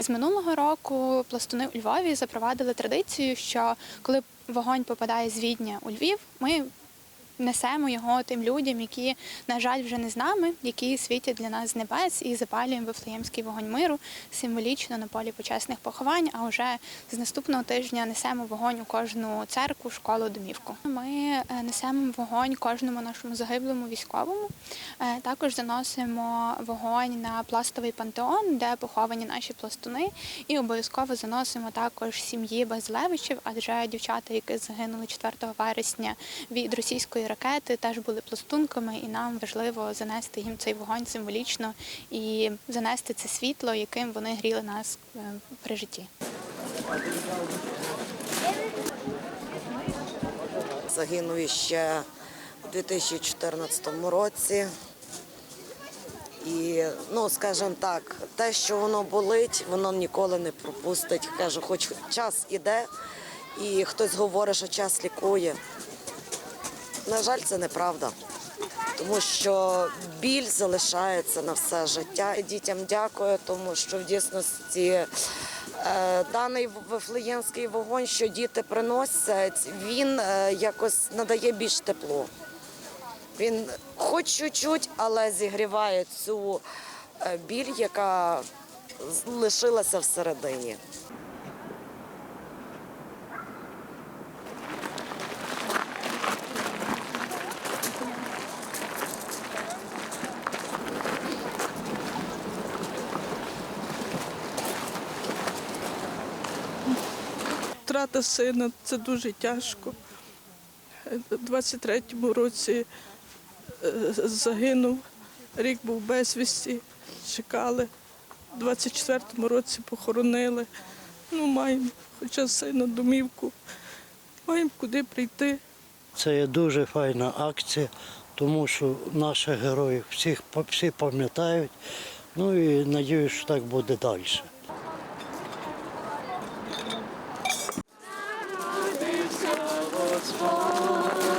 З минулого року пластуни у Львові запровадили традицію, що коли вогонь попадає з Відня у Львів, ми несемо його тим людям, які, на жаль, вже не з нами, які світять для нас з небес, і запалюємо вифлеємський вогонь миру символічно на полі почесних поховань. А вже з наступного тижня несемо вогонь у кожну церкву, школу, домівку. Ми е, несемо вогонь кожному нашому загиблому військовому. Е, Також заносимо вогонь на пластовий пантеон, де поховані наші пластуни, і обов'язково заносимо також сім'ї Базилевичів, адже дівчата, які загинули 4 вересня від російської ракети, теж були пластунками, і нам важливо занести їм цей вогонь символічно і занести це світло, яким вони гріли нас е, при житті. Загинув іще у 2014 році. І, ну, скажімо так, те, що воно болить, воно ніколи не пропустить. Кажу, хоч час іде, і хтось говорить, що час лікує. На жаль, це неправда. Тому що біль залишається на все життя. Дітям дякую, тому що в дійсності е, даний вифлеємський вогонь, що діти приносять, він е, якось надає більш тепло. Він хоч чуть-чуть, але зігріває цю е, біль, яка лишилася всередині. Втрата сина це дуже тяжко. У 23-му році е, загинув, рік був безвісті, чекали. У 24-му році похоронили. Ну, маємо хоча сина домівку, маємо куди прийти. Це є дуже файна акція, тому що наших героїв всіх всі пам'ятають. Ну і надіюсь, що так буде далі. is was spot.